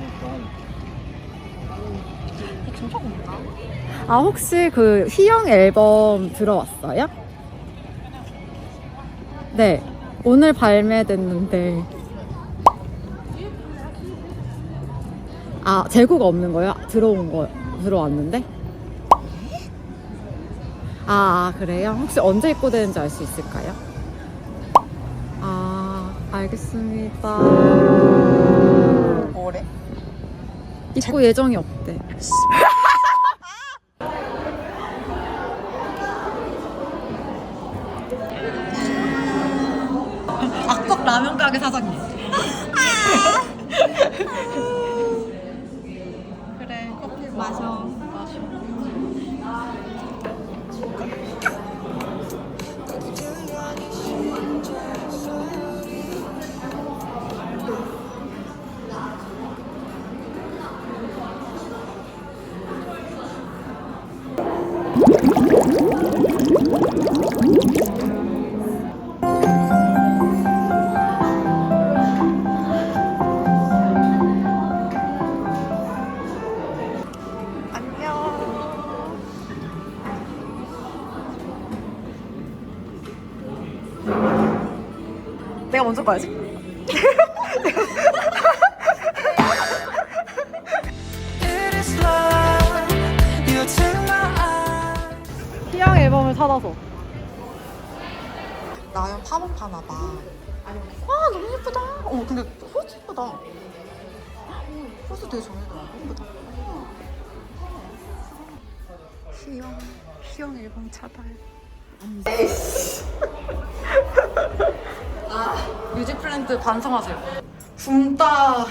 없나? 아 혹시 그 휘영 앨범 들어왔어요? 네 오늘 발매됐는데 아 재고가 없는 거요? 들어온 거 들어왔는데? 아, 아 그래요? 혹시 언제 입고되는지 알 수 있을까요? 아 알겠습니다 뭐래? 입고 예정이 없대 내가 먼저 가야지. 휘영 앨범을 사다서 나연 팝업 하나 봐. 와 너무 예쁘다. 어 근데 호수 예쁘다. 호수 되게 정해더라. 예쁘다. 희영 희영 앨범 차달. 아 뮤직 플랜트 반성하세요. 붕따.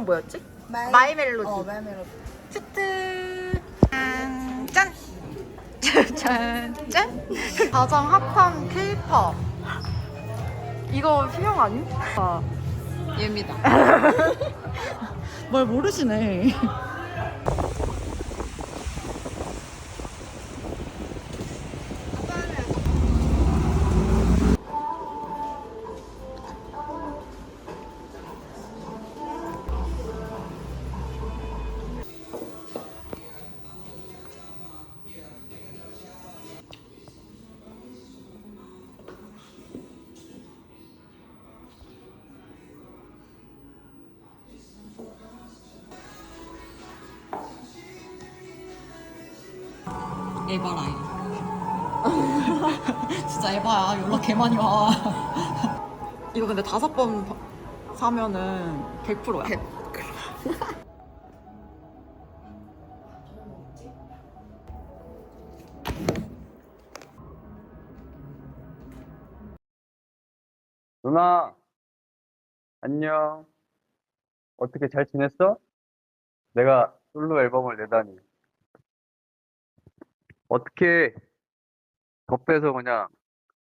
뭐 이름 뭐였지? 마이 멜로디. 어, 마이 멜로디. 쭈뜨. 짠. 짠. 짠. 짠. 가장 핫한 케이팝. 이거 휘영 아님? 아. 얘입니다. 뭘 모르시네. 에바라 이거. 진짜 에바야. 연락 개 많이 와. 이거 근데 다섯 번 바- 사면은 100%야. 누나, 안녕. 어떻게 잘 지냈어? 내가 솔로 앨범을 내다니. 어떻게 덕배에서 그냥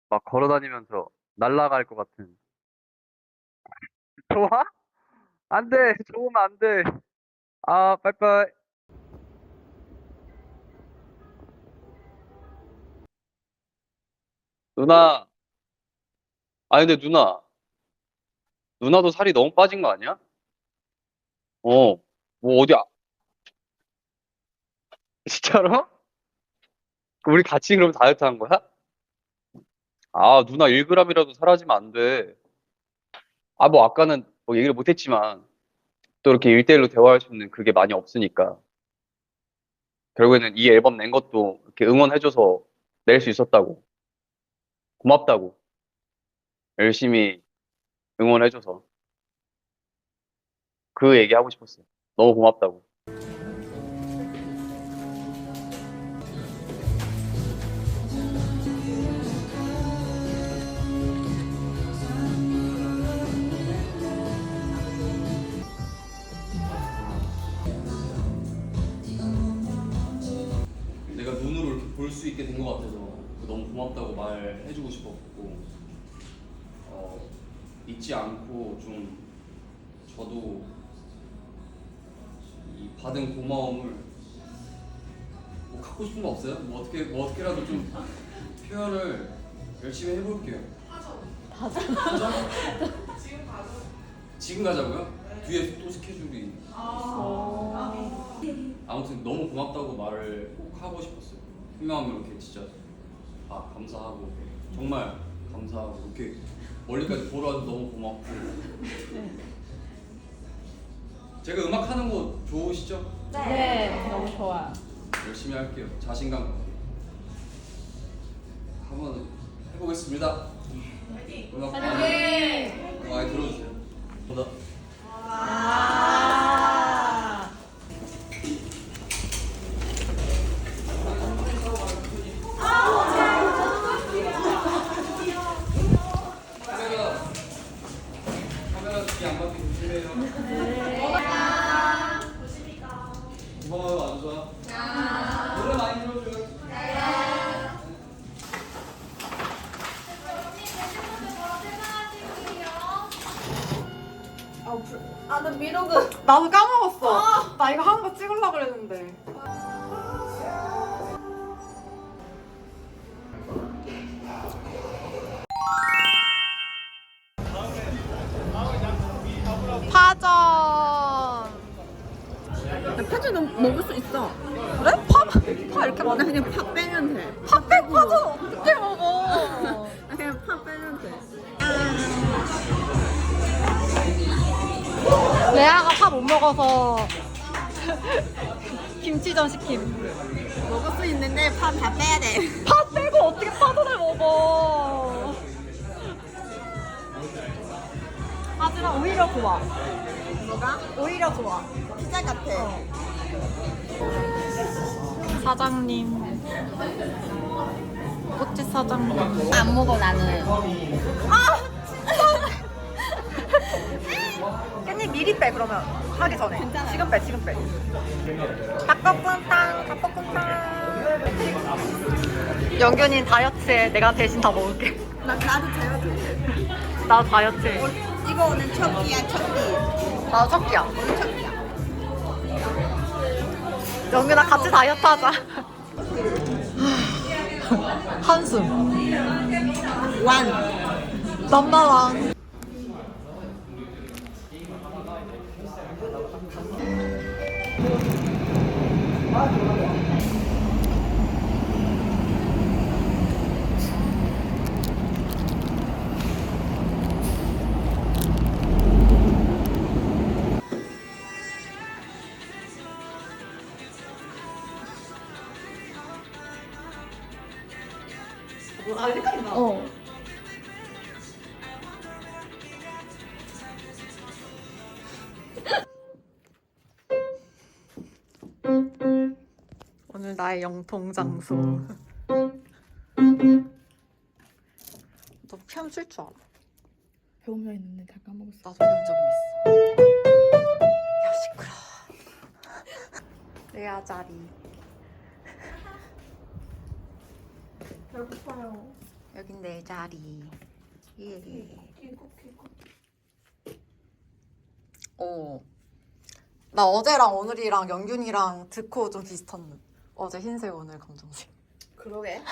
막 걸어 다니면서 날아갈 것 같은. 좋아? 안 돼. 좋으면 안 돼. 아, 빠이빠이. 누나. 아, 근데 누나. 누나도 살이 너무 빠진 거 아니야? 어, 뭐 어디, 아... 진짜로? 우리 같이 그럼 다이어트 한 거야? 아, 누나 1g이라도 사라지면 안 돼. 아, 뭐 아까는 뭐 얘기를 못 했지만, 또 이렇게 1대1로 대화할 수 있는 그게 많이 없으니까. 결국에는 이 앨범 낸 것도 이렇게 응원해줘서 낼 수 있었다고. 고맙다고. 열심히 응원해줘서. 그 얘기 하고 싶었어. 너무 고맙다고. 받은 고마움을 뭐 갖고 싶은 거 없어요? 뭐 어떻게 뭐 어떻게라도 좀 표현을 열심히 해볼게요. 가자. 지금 가자고요? 뒤에 또 스케줄이. 아무튼 너무 고맙다고 말을 꼭 하고 싶었어요. 희망하면 이렇게 진짜 아 감사하고 정말 감사하고 이렇게 멀리까지 보러 와서 너무 고맙고. 제가 음악 하는 거 좋으시죠? 네, 너무 좋아요. 열심히 할게요. 자신감 갖고. 한번 해보겠습니다. 음악 많이, 많이 들어주세요. 보다. 나도 까먹었어. 나 이거 한 거 찍으려고 그랬는데. 먹어서 김치전 시킴. 먹을 수 있는데 파다 빼야 돼. 파 빼고 어떻게 파전을 먹어? 하지만 오히려 좋아. 뭐가? 오히려 좋아. 피자 같아. 사장님. 꽃집 사장님. 안 먹어 나는. 깻 미리 빼 그러면 하기 전에. 지금 빼 지금 빼. 닭볶음탕 닭볶음탕. 영균이 다이어트에 내가 대신 다 먹을게. 나 나도 다이어트. 나 다이어트에. 이거 오늘 첫끼야 첫끼. 나 첫끼야. 오늘 첫끼야. 영균아 같이 다이어트 하자. 한숨. 완. 넘버원. 아, 오늘 나의 영통 장소. 너 피아노 칠 줄 알아? 배우려 했는데 다 까먹었어. 나도 배운 적은 있어. 야 시끄러. 레아 자리. 배고파요. 여긴 내 자리. 예. 어. 나 어제랑 오늘이랑 영균이랑 듣고 좀 비슷한 눈. 어제 흰색 오늘 검정색. 그러게.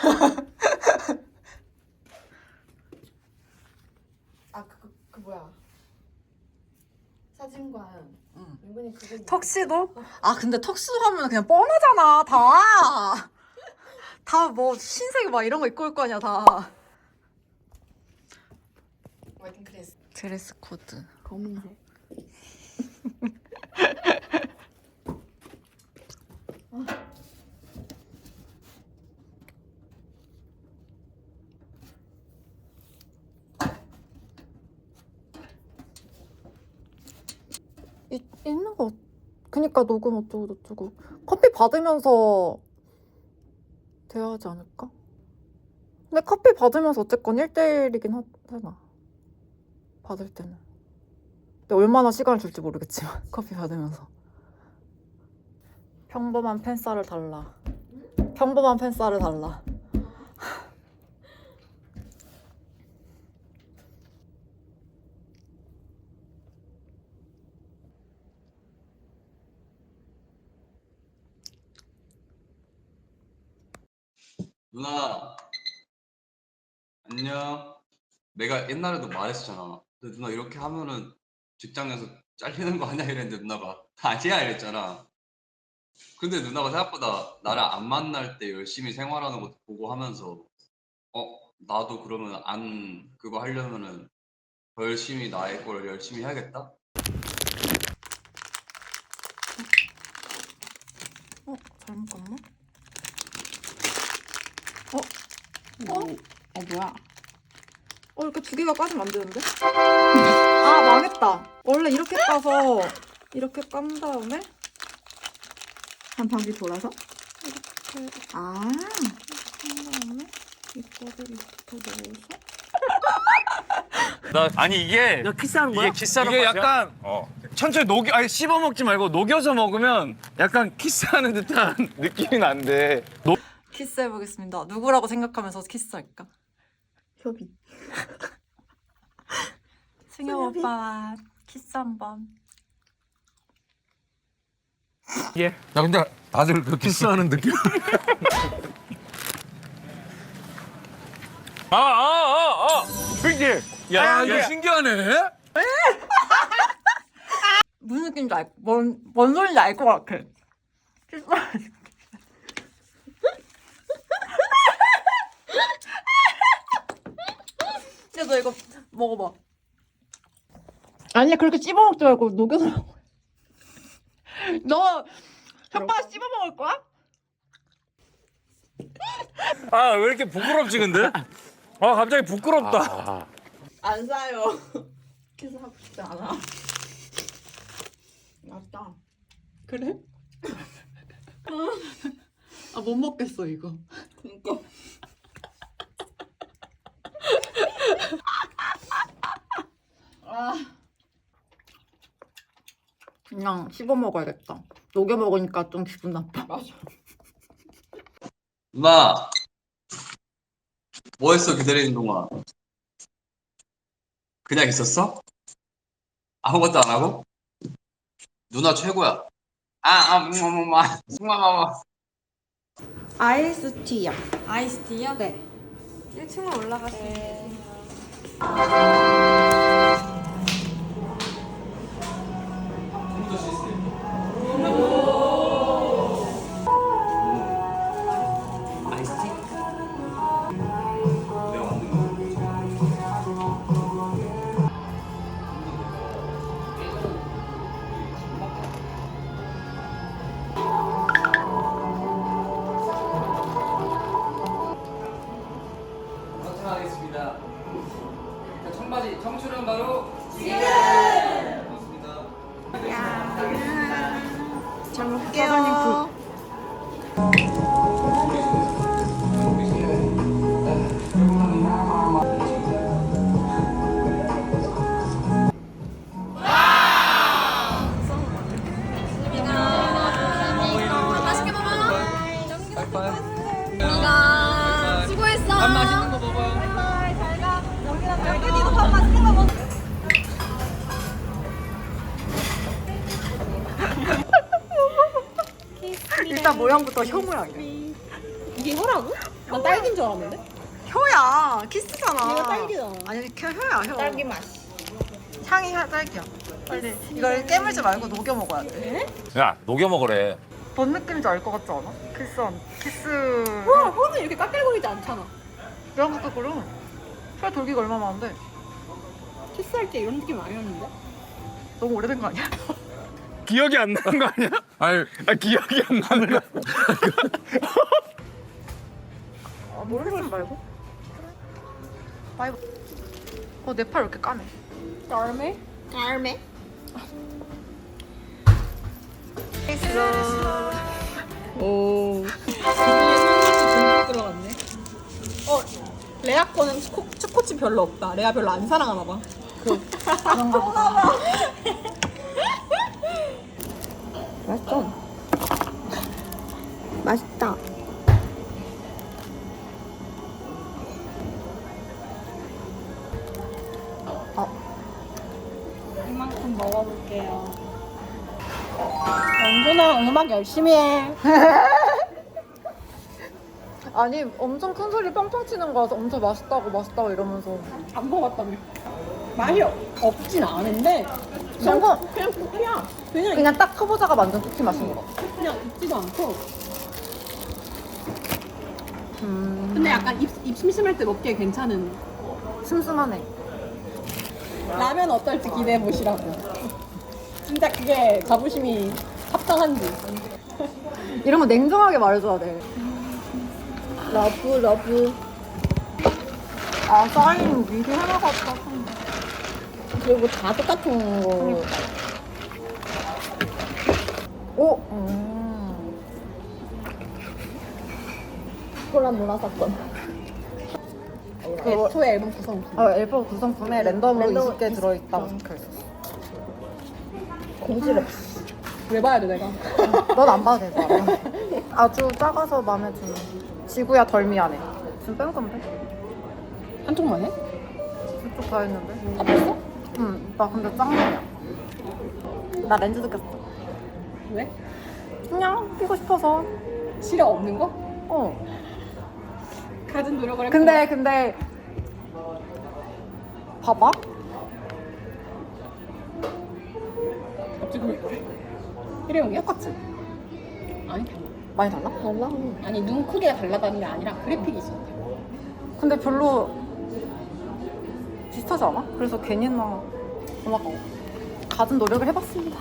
아 그거 그 뭐야? 사진관. 응. 은근히 그거. 턱시도? 아 근데 턱시도 하면 그냥 뻔하잖아 다. 다 뭐 흰색 막 이런 거 입고 올 거 아니야 다. 웨딩 드레스. 드레스 코드. 검은색. 이, 있는 거 그니까 녹음 어쩌고 저쩌고. 커피 받으면서 돼야 하지 않을까? 근데 커피 받으면서 어쨌건 1대1이긴 하잖아. 받을 때는. 근데 얼마나 시간을 줄지 모르겠지만 커피 받으면서. 평범한 팬싸를 달라. 평범한 팬싸를 달라. 누나 안녕. 내가 옛날에도 말했었잖아. 근데 누나 이렇게 하면은 직장에서 잘리는 거 아니야 이랬는데 누나가 아니야 이랬잖아. 근데 누나가 생각보다 나를 안 만날 때 열심히 생활하는 거 보고 하면서 어 나도 그러면 안 그거 하려면은 더 열심히 나의 걸 열심히 해야겠다. 어 잘못 갔나? 어? 어 뭐야? 어 이렇게 두 개가 까지면 안 되는데? 아 망했다. 원래 이렇게 까서 이렇게 깐 다음에 한 바퀴 돌아서? 이렇게 아 깐 다음에 이거를 이렇게 넣어서 나 아니 이게 너 키스하는 거야? 이게 키스하는 이게 약간 천천히 녹여 아니 씹어 먹지 말고 녹여서 먹으면 약간 키스하는 듯한 느낌이 난데 키스해보겠습니다. 누구라고 생각하면서 키스할까? 효비. 승엽 오빠와 키스 한번. 야 근데 다들 그 키스하는 느낌 아 아 아아 핑계 야 이거 신기하네 무슨 느낌인지 알, 뭔, 뭔 소리인지 알 것 같아. 키스. 야, 너 이거 먹어봐. 아니 그렇게 씹어 먹지 말고 녹여서 먹어. 너 혓바닥 씹어 먹을 거야? 아 왜 이렇게 부끄럽지 근데 아 갑자기 부끄럽다 안 사요. 키스하고 싶지 않아. 맞다. 그래? 아, 못 먹겠어, 이거. 그니까. 그냥 씹어 먹어야겠다. 녹여 먹으니까 좀 기분 나빠. 맞아. 누나 뭐 했어 기다리는 동안? 그냥 있었어? 아무것도 안 하고? 누나 최고야. 아, 아, 뭐, 뭐, 뭐, 뭐, 뭐, 뭐, 뭐. 아이스티요. 아이스티요? 네. 1층으로 올라가세 요. 하겠습니다. 청바지 청출은 바로 지금. 고맙습니다. 일단 모양부터 혀 모양이야. 이게 혀라고? 난 딸기인 줄 알았는데. 혀야. 키스잖아. 이거 딸기잖아. 아니, 혀, 혀야, 혀. 딸기 맛. 향이 혀, 딸기야. 빨리. 이걸 깨물지 말고 녹여 먹어야 돼. 야 녹여 먹으래 뭔 느낌인지 알 것 같지 않아? 키스한, 키스. 혀, 혀는 이렇게 까끌거리지 않잖아. 이런 것도 그럼. 혀 돌기가 얼마 많은데. 키스할 때 이런 느낌 아니었는데? 너무 오래된 거 아니야? 기억이 안 나는 거 아니야? 아니 아, 기억이 안 나는 거 아, 모르겠지 말고. 바이 어, 내 팔 왜 이렇게 까매? 까르메? 까르메? 오. 들어갔네. 어, 레아 거는 초코, 초코칩 별로 없다. 레아 별로 안 사랑하나 봐. 그런가 보다. 맛있어. 맛있다. 어. 이만큼 먹어볼게요. 영준아 음악 열심히 해. 아니 엄청 큰 소리 뻥뻥 치는 거라서 엄청 맛있다고 맛있다고 이러면서 안 먹었다며. 맛이 없진 않은데 성공! 그냥 쿠키야. 그냥 그냥 딱 초보자가 만든 쿠키 맛인 것 같아 그냥 익지도 않고. 음 근데 약간 입, 입 심심할 때 먹기에 괜찮은 슴슴하네 라면 어떨지 기대해 보시라고. 진짜 그게 자부심이 합당한지. 이런 거 냉정하게 말해줘야 돼 러브 러브. 아 사인 미리 해놔가지고 그리고 다 똑같은 거. 오! 음. 콜라 문화 사건. 그거- 애초에 앨범 구성품. 아, 앨범 구성품에 랜덤으로 랜덤 20개 들어있다고 적혀있어 공지럽. 왜 봐야 돼 내가? 넌 안 봐도 되잖아 아주 작아서 마음에 드는 지구야 덜 미안해 지금 뺀 건데? 한쪽만 해? 이쪽 다 했는데 아 벌써? 응 나 근데 짱이야 나 렌즈도 꼈어 왜? 그냥 끼고 싶어서 실력 없는 거? 어 가진 노력을 했 근데 근데 봐봐 갑자기 일회용이야? 똑같지? 아니 달라. 많이 달라? 달라? 아니 눈 크기가 달라다는 게 아니라 그래픽이 있어. 근데 별로 비슷하지 않아? 그래서 괜히 했나 고마워 가진 노력을 해봤습니다